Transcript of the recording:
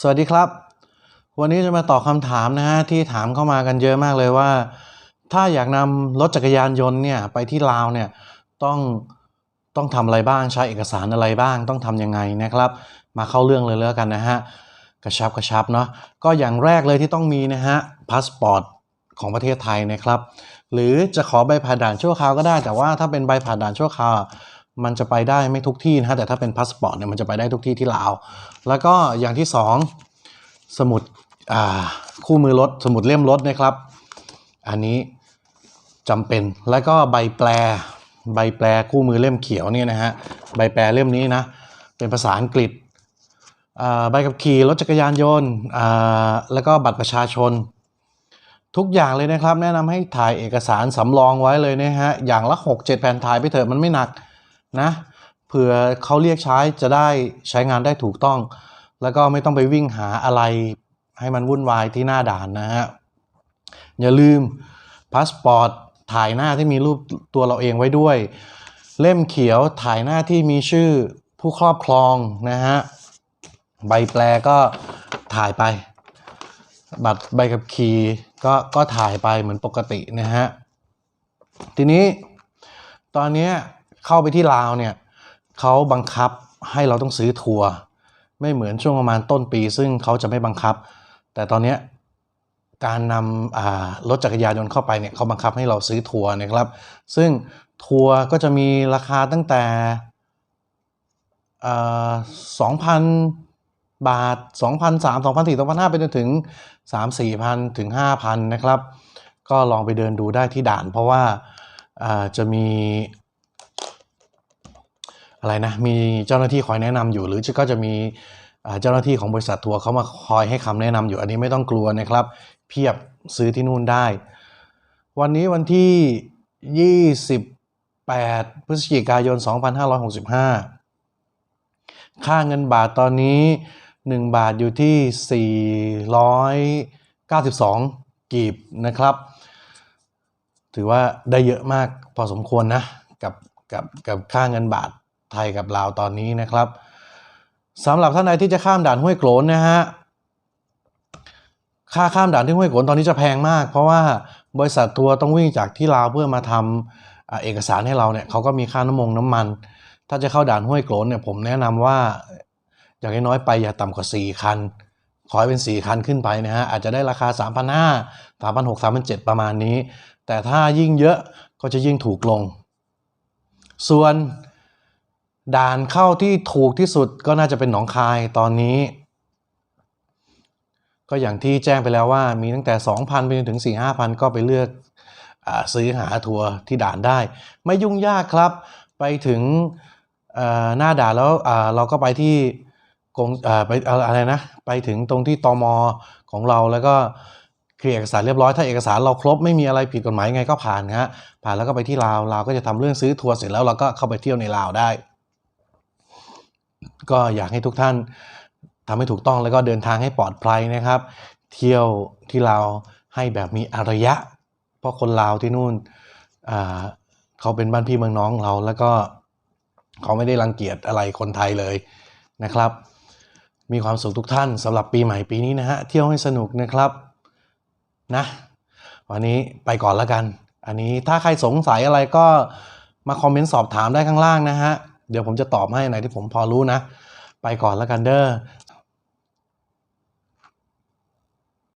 สวัสดีครับ วันนี้จะมาตอบคำถามนะฮะที่ถามเข้ามากันเยอะมากเลยว่า ถ้าอยากนำรถจักรยานยนต์เนี่ยไปที่ลาวเนี่ยต้องต้องทำอะไรบ้างใช้เอกสารอะไรบ้างต้องทำยังไงนะครับ มาเข้าเรื่องเลยแล้วกันนะฮะกระชับกระชับเนาะก็อย่างแรกเลยที่ต้องมีนะฮะพาสปอร์ตของประเทศไทยนะครับ หรือจะขอใบผ่านด่านชั่วคราวก็ได้ แต่ว่าถ้าเป็นใบผ่านด่านชั่วคราว มันจะไปได้ไม่ทุกที่นะฮะแต่ถ้าเป็นพาสปอร์ตเนี่ยมันจะไปได้ทุกที่ที่ลาว แล้วก็อย่างที่สองสมุดคู่มือรถสมุดเล่มรถนะครับ อันนี้จำเป็นแล้วก็ใบแปลใบแปลคู่มือเล่มเขียวเนี่ยนะฮะใบแปลเล่มนี้นะเป็นภาษาอังกฤษใบขับขี่รถจักรยานยนต์แล้วก็บัตรประชาชน ทุกอย่างเลยนะครับ แนะนำให้ถ่ายเอกสารสำรองไว้เลยนะฮะอย่างละ 6 7 แผ่นถ่ายไปเถอะมันไม่หนัก นะเผื่อเขาเรียกใช้จะได้ใช้งานได้ถูกต้อง แล้วก็ไม่ต้องไปวิ่งหาอะไรให้มันวุ่นวายที่หน้าด่านนะฮะอย่าลืมพาสปอร์ตถ่ายหน้าที่มีรูปตัวเราเองไว้ด้วย เล่มเขียวถ่ายหน้าที่มีชื่อผู้ครอบครองนะฮะใบแปลก็ถ่ายไป บัตรใบขับขี่ก็ก็ถ่ายไปเหมือนปกตินะฮะทีนี้ตอนนี้ เข้าไปที่ลาวเนี่ยเขาบังคับให้เราต้องซื้อทัวร์ไม่เหมือนช่วงประมาณต้นปี ซึ่งเขาจะไม่บังคับ แต่ตอนนี้การนำรถจักรยานยนต์เข้าไปเนี่ยเขาบังคับให้เราซื้อทัวร์นะครับ ซึ่งทัวร์ก็จะมีราคาตั้งแต่สองพันบาท 2,003 2,004 2,500ไปจนถึง 3-4,000 ถึง 5,000 นะครับ ก็ลองไปเดินดูได้ที่ด่าน เพราะว่าอ่าจะมี อะไรนะมีเจ้าหน้าที่คอยแนะนำอยู่ หรือก็จะมีเจ้าหน้าที่ของบริษัททัวร์เขามาคอยให้คำแนะนำอยู่ อันนี้ไม่ต้องกลัวนะครับ เพียบซื้อที่นู่นได้ วันนี้วันที่ 28 พฤศจิกายน 2565 ค่าเงินบาทตอนนี้ 1 บาทอยู่ที่ 492 กีบนะครับ ถือว่าได้เยอะมากพอสมควรนะ กับกับกับค่าเงินบาท ไทยกับลาวตอนนี้นะครับสำหรับท่านใดที่จะข้ามด่านห้วยโกลนนะฮะค่าข้ามด่านที่ห้วยโกลนตอนนี้จะแพงมาก เพราะว่าบริษัททัวร์ต้องวิ่งจากที่ลาวเพื่อมาทำอ่าเอกสารให้เราเนี่ยเขาก็มีค่าน้ำมงน้ำมัน ถ้าจะเข้าด่านห้วยโกลนเนี่ยผมแนะนำว่าอย่างน้อยไปอย่าต่ำกว่า 4 คัน ขอให้เป็น 4 คันขึ้นไปนะฮะอาจจะได้ราคา 3,500 3 6 0 3 7 0ประมาณนี้ แต่ถ้ายิ่งเยอะก็จะยิ่งถูกลง ส่วน ด่านเข้าที่ถูกที่สุดก็น่าจะเป็นหนองคายตอนนี้ ก็อย่างที่แจ้งไปแล้วว่ามีตั้งแต่ 2,000 ไปจนถึง 4-5,000 ก็ไปเลือกอซื้อหาทัวร์ที่ด่านได้ ไม่ยุ่งยากครับ ไปถึงหน้าด่านแล้วเราก็ไปที่กรมอ่าไปอะไรนะ ไปถึงตรงที่ตมของเราแล้วก็เคลียร์เอกสารเรียบร้อยถ้าเอกสารเราครบไม่มีอะไรผิดกฎหมายไงก็ผ่านฮะผ่านแล้วก็ไปที่ลาวลาวก็จะทำเรื่องซื้อทัวร์เสร็จแล้วเราก็เข้าไปเที่ยวในลาวได้ ก็อยากให้ทุกท่านทำให้ถูกต้องแล้วก็เดินทางให้ปลอดภัยนะครับ เที่ยวที่เราวให้แบบมีอารยะ เพราะคนลาวที่นู่นเขาเป็นบ้านพี่เมืองน้องเรา แล้วก็เขาไม่ได้รังเกียจอะไรคนไทยเลยนะครับ มีความสุขทุกท่านสำหรับปีใหม่ปีนี้นะฮะเที่ยวให้สนุกนะครับนะวันนี้ไปก่อนแล้วกัน อันนี้ถ้าใครสงสัยอะไรก็มาคอมเมนต์สอบถามได้ข้างล่างนะฮะ เดี๋ยวผมจะตอบให้ไหนที่ผมพอรู้นะ ไปก่อนแล้วกันเด้อ